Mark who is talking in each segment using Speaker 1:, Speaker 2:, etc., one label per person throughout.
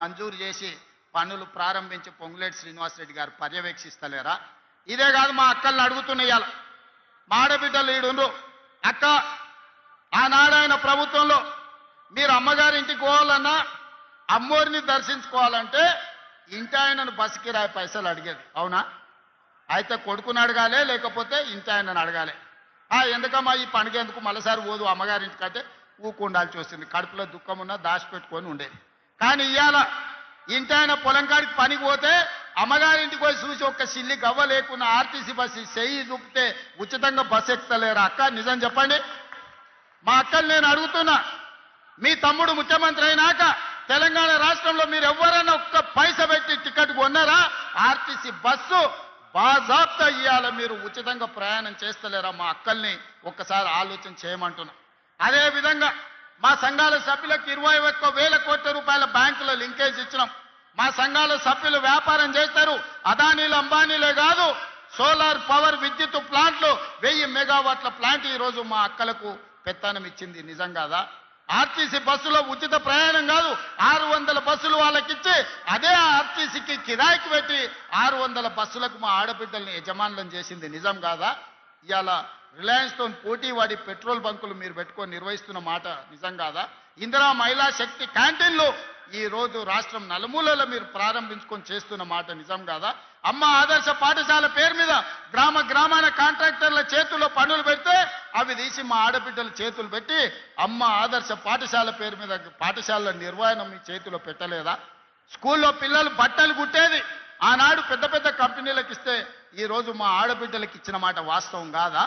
Speaker 1: మంజూరు చేసి పనులు ప్రారంభించి పొంగులేటి శ్రీనివాసరెడ్డి గారు పర్యవేక్షిస్తలేరా? ఇదే కాదు మా అక్కల్ని అడుగుతున్న ఇవాళ మా ఆడబిడ్డలు ఈడుండ్రు అక్క ఆనాడైన ప్రభుత్వంలో మీరు అమ్మగారింటికి పోవాలన్నా అమ్మోరిని దర్శించుకోవాలంటే ఇంటి ఆయనను బస్సు పైసలు అడిగేది. అవునా? అయితే కొడుకుని అడగాలి లేకపోతే ఇంటి ఆయనను అడగాలి. ఆ ఎందుకమ్మా ఈ పండుగ ఎందుకు మళ్ళీసారి పోదు అమ్మగారింటికి అంటే ఊకుండాల్సి వస్తుంది. కడుపులో దుఃఖం ఉన్నా దాచిపెట్టుకొని ఉండేది. కానీ ఇవాళ ఇంటి ఆయన పొలం కాడికి పనికి పోతే అమ్మగారింటికి పోయి చూసి ఒక్క సిల్లి గవ్వ లేకుండా ఆర్టీసీ బస్సు చెయ్యి చూపితే ఉచితంగా బస్సు ఎక్కుతలేరు అక్క? నిజం చెప్పండి. మా అక్కలు నేను అడుగుతున్నా. మీ తమ్ముడు ముఖ్యమంత్రి అయినాక తెలంగాణ రాష్ట్రంలో మీరు ఎవరైనా ఒక్క పైస పెట్టి టికెట్ కొన్నారా? ఆర్టీసీ బస్సు బాజాబ్తా ఇవ్వాలి మీరు ఉచితంగా ప్రయాణం చేస్తలేరా మా అక్కల్ని? ఒక్కసారి ఆలోచన చేయమంటున్నా. అదేవిధంగా మా సంఘాల సభ్యులకు ఇరవై ఒక్క వేల కోట్ల రూపాయల బ్యాంకులో లింకేజ్ ఇచ్చినాం. మా సంఘాల సభ్యులు వ్యాపారం చేస్తారు. అదానీలు అంబానీలే కాదు సోలార్ పవర్ విద్యుత్ ప్లాంట్లు వెయ్యి మెగావాట్ల ప్లాంట్ ఈ రోజు మా అక్కలకు పెత్తనం ఇచ్చింది. నిజం కాదా? ఆర్టీసీ బస్సులో ఉచిత ప్రయాణం కాదు ఆరు వందల బస్సులు వాళ్ళకిచ్చి అదే ఆర్టీసీకి కిరాయికి పెట్టి ఆరు వందల బస్సులకు మా ఆడబిడ్డల్ని యజమానులను చేసింది. నిజం కాదా? ఇవాళ రిలయన్స్తో పోటీ వాడి పెట్రోల్ బంకులు మీరు పెట్టుకొని నిర్వహిస్తున్న మాట నిజం కాదా? ఇందిరా మహిళా శక్తి క్యాంటీన్లు ఈ రోజు రాష్ట్రం నలుమూలలో మీరు ప్రారంభించుకొని చేస్తున్న మాట నిజం కాదా? అమ్మ ఆదర్శ పాఠశాల పేరు మీద గ్రామ గ్రామాన కాంట్రాక్టర్ల చేతుల్లో పనులు పెడితే అవి తీసి మా ఆడబిడ్డల చేతులు పెట్టి అమ్మ ఆదర్శ పాఠశాల పేరు మీద పాఠశాలల నిర్వహణ మీ చేతిలో పెట్టలేదా? స్కూల్లో పిల్లలు బట్టలు కుట్టేది ఆనాడు పెద్ద పెద్ద కంపెనీలకు ఇస్తే ఈ రోజు మా ఆడబిడ్డలకు ఇచ్చిన మాట వాస్తవం కాదా?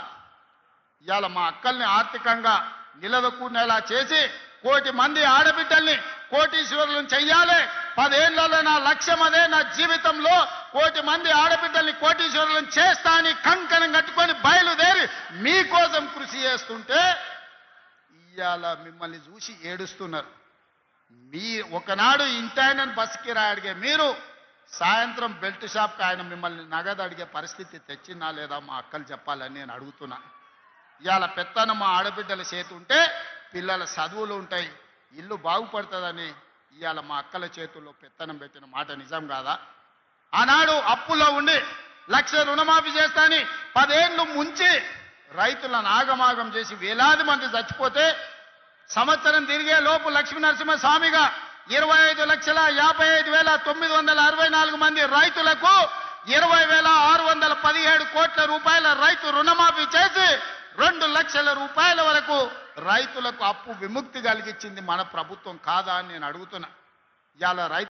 Speaker 1: ఇవాళ మా అక్కల్ని ఆర్థికంగా నిలదొక్కునేలా చేసి కోటి మంది ఆడబిడ్డల్ని కోటీశ్వరులను చెయ్యాలి. పదేళ్ళలో నా లక్ష్యం అదే నా జీవితంలో కోటి మంది ఆడబిడ్డల్ని కోటీశ్వరులను చేస్తా అని కంకణం కట్టుకొని బయలుదేరి మీకోసం కృషి చేస్తుంటే ఇవాళ మిమ్మల్ని చూసి ఏడుస్తున్నారు. మీ ఒకనాడు ఇంటాయనని బస్సుకి అడిగే మీరు సాయంత్రం బెల్ట్ షాప్కి ఆయన మిమ్మల్ని నగదు అడిగే పరిస్థితి తెచ్చినా లేదా మా అక్కలు చెప్పాలని నేను అడుగుతున్నా. ఇవాళ పెత్తనమ్మ మా ఆడబిడ్డల చేతి ఉంటే పిల్లల చదువులు ఉంటాయి. ఇల్లు బాగుపడుతుందని ఇవాళ మా అక్కల చేతుల్లో పెత్తనం పెట్టిన మాట నిజం కాదా? ఆనాడు అప్పులో ఉండి లక్ష రుణమాఫీ చేస్తాని పదేళ్ళు ముంచి రైతులను ఆగమాగం చేసి వేలాది మంది చచ్చిపోతే సంవత్సరం తిరిగే లోపు లక్ష్మీనరసింహస్వామిగా స్వామిగా ఇరవై ఐదు లక్షల యాభై ఐదు వేల తొమ్మిది వందల అరవై నాలుగు మంది రైతులకు ఇరవై వేల ఆరు వందల పదిహేడు కోట్ల రూపాయల రైతు రుణమాఫీ చేసి రెండు లక్షల రూపాయల వరకు రైతులకు అప్పు విముక్తి కలిగించింది మన ప్రభుత్వం కాదా అని నేను అడుగుతున్నా. ఇవాళ రైతు